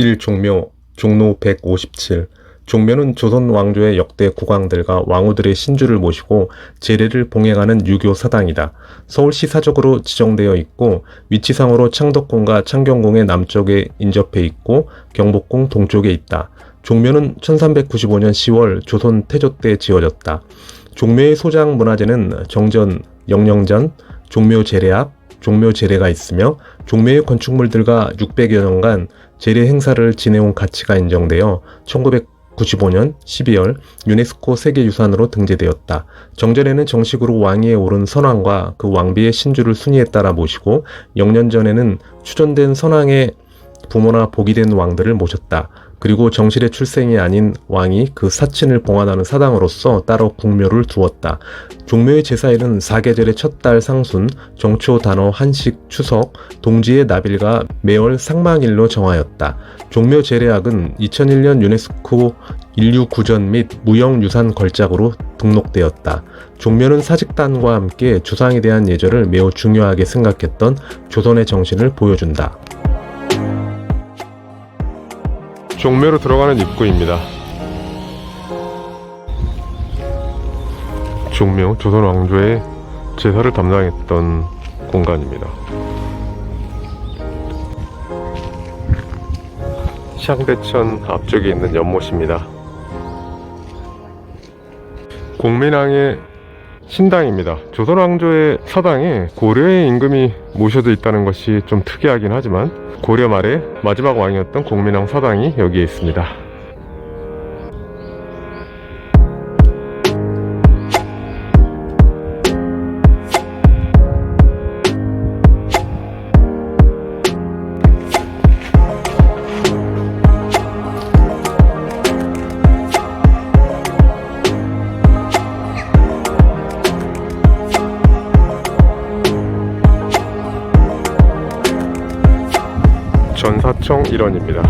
1 종묘 종로 157 종묘는 조선 왕조의 역대 국왕들과 왕후들의 신주를 모시고 제례를 봉행하는 유교 사당이다. 서울시 사적으로 지정되어 있고 위치상으로 창덕궁과 창경궁의 남쪽에 인접해 있고 경복궁 동쪽에 있다. 종묘는 1395년 10월 조선 태조 때 지어졌다. 종묘의 소장 문화재는 정전, 영령전, 종묘 재래앞, 종묘 재래가 있으며 종묘의 건축물들과 600여 년간 재래 행사를 지내온 가치가 인정되어 1995년 12월 유네스코 세계유산으로 등재되었다. 정전에는 정식으로 왕위에 오른 선왕과 그 왕비의 신주를 순위에 따라 모시고 영년전에는 추전된 선왕의 부모나 복이 된 왕들을 모셨다. 그리고 정실의 출생이 아닌 왕이 그 사친을 봉안하는 사당으로서 따로 궁묘를 두었다. 종묘의 제사일은 사계절의 첫 달 상순, 정초 단어 한식 추석, 동지의 나빌과 매월 상망일로 정하였다. 종묘 제례학은 2001년 유네스코 인류 구전 및 무형 유산 걸작으로 등록되었다. 종묘는 사직단과 함께 주상에 대한 예절을 매우 중요하게 생각했던 조선의 정신을 보여준다. 종묘로 들어가는 입구입니다. 종묘 조선 왕조의 제사를 담당했던 공간입니다. 샹대천 앞쪽에 있는 연못입니다. 공민왕의 신당입니다. 조선 왕조의 사당에 고려의 임금이 모셔져 있다는 것이 좀 특이하긴 하지만 고려 말에 마지막 왕이었던 공민왕 사당이 여기에 있습니다. 전사청 일원입니다.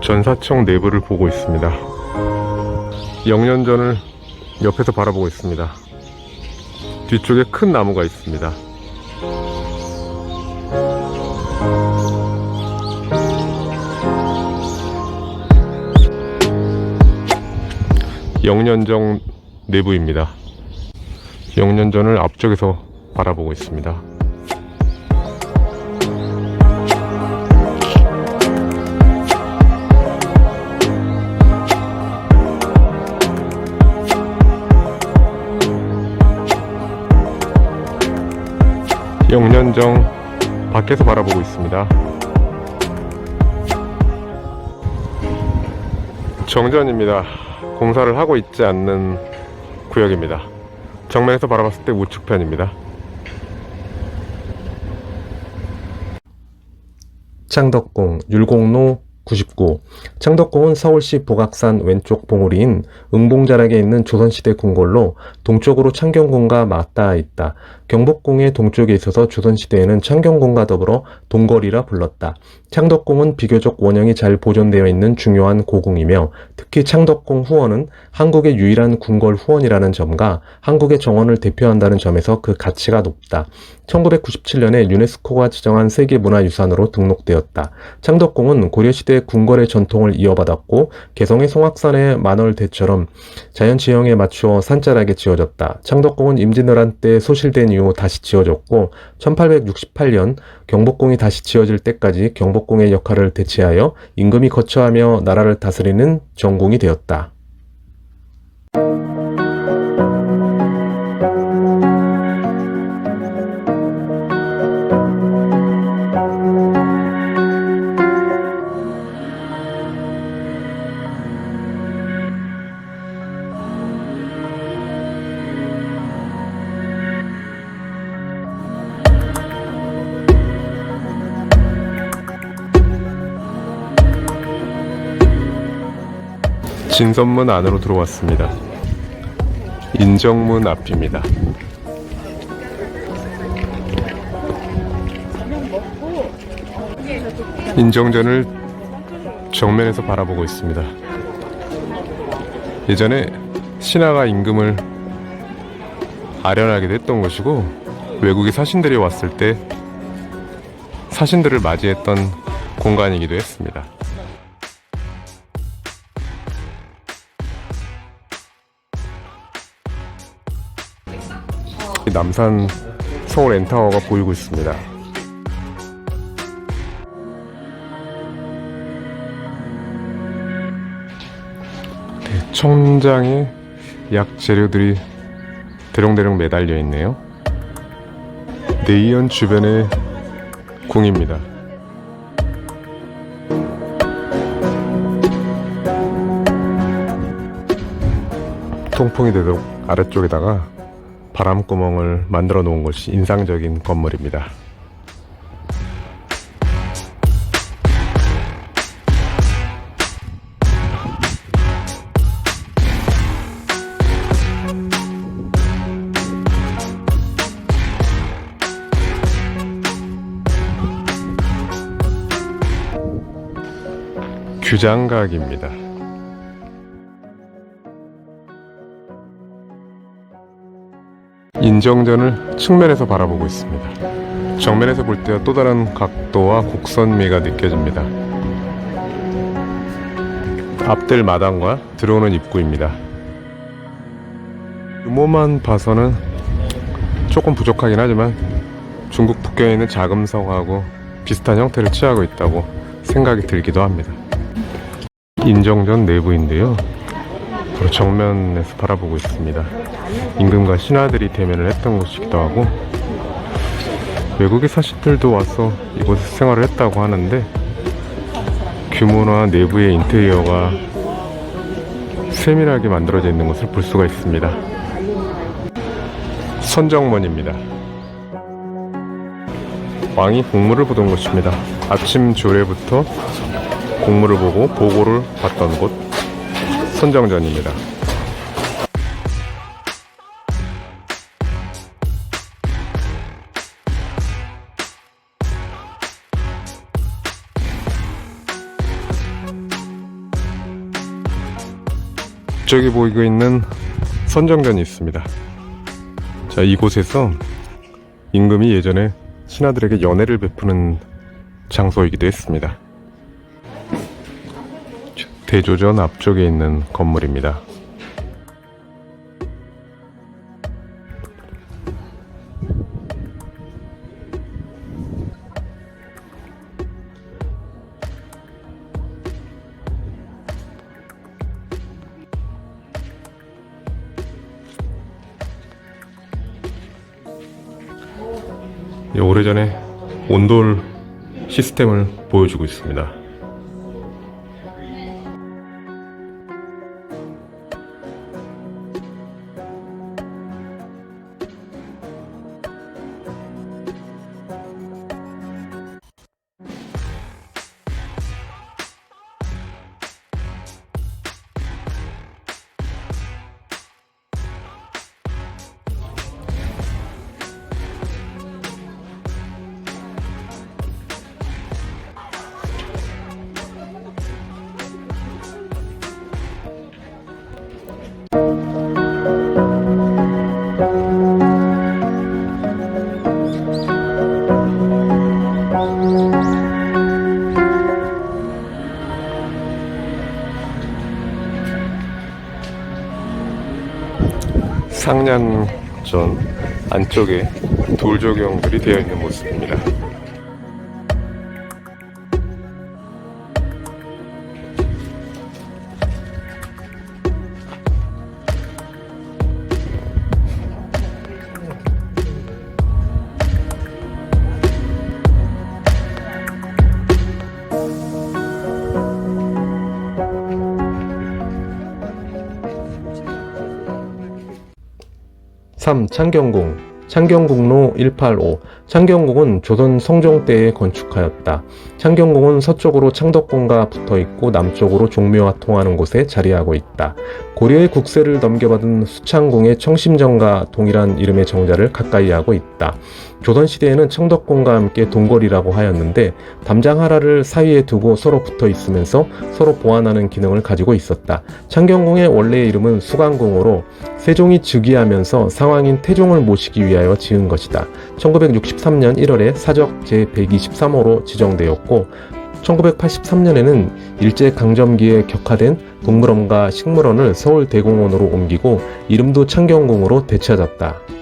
전사청 내부를 보고 있습니다. 영년전을 옆에서 바라보고 있습니다. 뒤쪽에 큰 나무가 있습니다. 영년정 내부입니다. 영년전을 앞쪽에서 바라보고 있습니다. 영년정 밖에서 바라보고 있습니다. 정전입니다. 공사를 하고 있지 않는 구역입니다. 정면에서 바라봤을 때 우측편입니다. 창덕궁 율곡로 99 창덕궁은 서울시 북악산 왼쪽 봉우리인 응봉자락에 있는 조선시대 궁궐로 동쪽으로 창경궁과 맞닿아 있다. 경복궁의 동쪽에 있어서 조선시대에는 창경궁과 더불어 동거리라 불렀다. 창덕궁은 비교적 원형이 잘 보존되어 있는 중요한 고궁이며 특히 창덕궁 후원은 한국의 유일한 궁궐 후원이라는 점과 한국의 정원을 대표한다는 점에서 그 가치가 높다. 1997년에 유네스코가 지정한 세계문화유산으로 등록되었다. 창덕궁은 고려시대 궁궐의 전통을 이어받았고 개성의 송악산의 만월대처럼 자연 지형에 맞추어 산자락에 지어졌다. 창덕궁은 임진왜란 때 소실된 이후 다시 지어졌고 1868년 경복궁이 다시 지어질 때까지 경복궁의 역할을 대체하여 임금이 거처하며 나라를 다스리는 정궁이 되었다. 진선문 안으로 들어왔습니다. 인정문 앞입니다. 인정전을 정면에서 바라보고 있습니다. 예전에 신하가 임금을 아련하게 됐던 것이고 외국의 사신들이 왔을 때 사신들을 맞이했던 공간이기도 했습니다. 남산 서울 엔타워가 보이고 있습니다. 대청장에 약 재료들이 대롱대롱 매달려 있네요. 네이언 주변의 궁입니다. 통풍이 되도록 아래쪽에다가 바람구멍을 만들어 놓은 것이 인상적인 건물입니다. 규장각입니다. 인정전을 측면에서 바라보고 있습니다. 정면에서 볼 때와 또 다른 각도와 곡선미가 느껴집니다. 앞들 마당과 들어오는 입구입니다. 규모만 봐서는 조금 부족하긴 하지만 중국 북경에 있는 자금성하고 비슷한 형태를 취하고 있다고 생각이 들기도 합니다. 인정전 내부인데요. 바로 정면에서 바라보고 있습니다. 임금과 신하들이 대면을 했던 곳이기도 하고 외국의 사신들도 와서 이곳에서 생활을 했다고 하는데 규모나 내부의 인테리어가 세밀하게 만들어져 있는 것을 볼 수가 있습니다. 선정문입니다. 왕이 공물을 보던 곳입니다. 아침 조례부터 공물을 보고 보고를 받던 곳 선정전입니다. 저기 보이고 있는 선정전이 있습니다. 자, 이곳에서 임금이 예전에 신하들에게 연애를 베푸는 장소이기도 했습니다. 대조전 앞쪽에 있는 건물입니다. 오래전에 온돌 시스템을 보여주고 있습니다. 상량전 안쪽에 돌 조경들이 되어 있는 모습입니다. (3) 창경궁 창경궁로 185 창경궁은 조선 성종 때에 건축하였다. 창경궁은 서쪽으로 창덕궁과 붙어 있고 남쪽으로 종묘와 통하는 곳에 자리하고 있다. 고려의 국세를 넘겨받은 수창궁의 청심정과 동일한 이름의 정자를 가까이 하고 있다. 조선 시대에는 청덕궁과 함께 동거리라고 하였는데 담장하라를 사이에 두고 서로 붙어 있으면서 서로 보완하는 기능을 가지고 있었다. 창경궁의 원래의 이름은 수강궁으로 세종이 즉위하면서 상왕인 태종을 모시기 위하여 지은 것이다. 1963년 1월에 사적 제123호로 지정되었고 1983년에는 일제강점기에 격화된 동물원과 식물원을 서울대공원으로 옮기고 이름도 창경궁으로 되찾았다.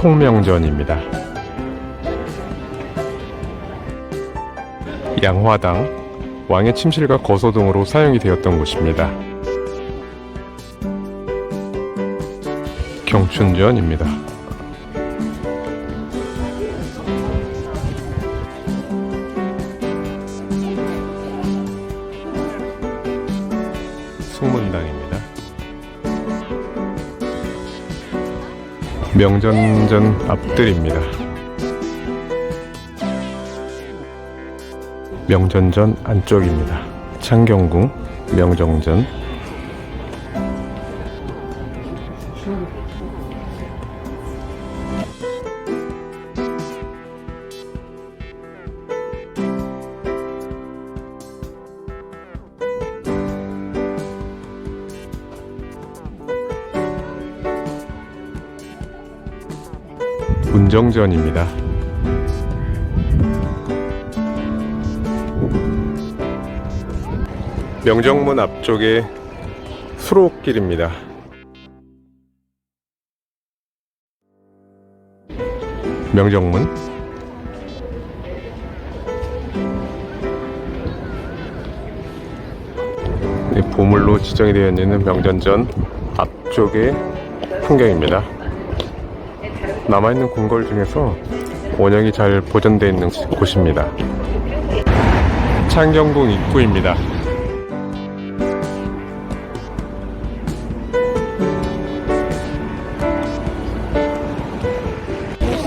통명전입니다. 양화당, 왕의 침실과 거소 등으로 사용이 되었던 곳입니다. 경춘전입니다. 명전전 앞들입니다. 명전전 안쪽입니다. 창경궁, 명정전. 문정전입니다. 명정문 앞쪽에 수로길입니다. 명정문 네, 보물로 지정이 되어 있는 명전전 앞쪽의 풍경입니다. 남아있는 궁궐 중에서 원형이 잘 보존되어 있는 곳입니다. 창경궁 입구입니다.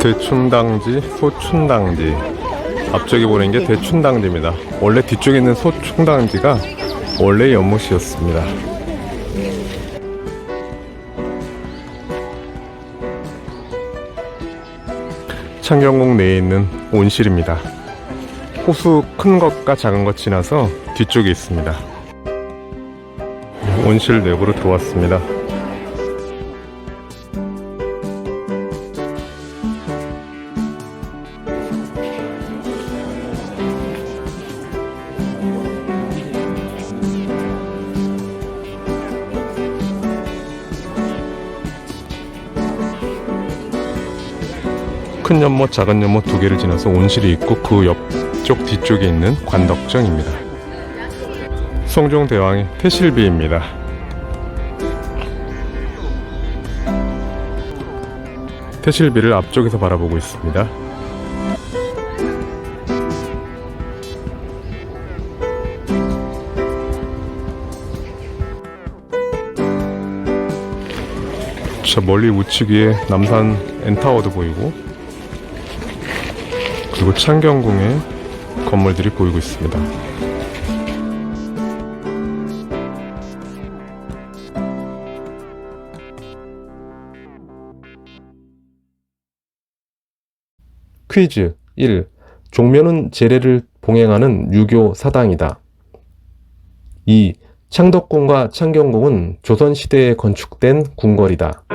대춘당지, 소춘당지. 앞쪽에 보이는 게 대춘당지입니다. 원래 뒤쪽에 있는 소춘당지가 원래 연못이었습니다. 창경궁 내에 있는 온실입니다. 호수 큰 것과 작은 것 지나서 뒤쪽에 있습니다. 온실 내부로 들어왔습니다. 큰 연못, 작은 연못 두 개를 지나서 온실이 있고 그 옆쪽 뒤쪽에 있는 관덕정입니다. 송종대왕의 태실비입니다. 태실비를 앞쪽에서 바라보고 있습니다. 저 멀리 우측에 남산 엔타워도 보이고 그리고 창경궁의 건물들이 보이고 있습니다. 퀴즈 1. 종묘는 제례를 봉행하는 유교 사당이다. 2. 창덕궁과 창경궁은 조선시대에 건축된 궁궐이다.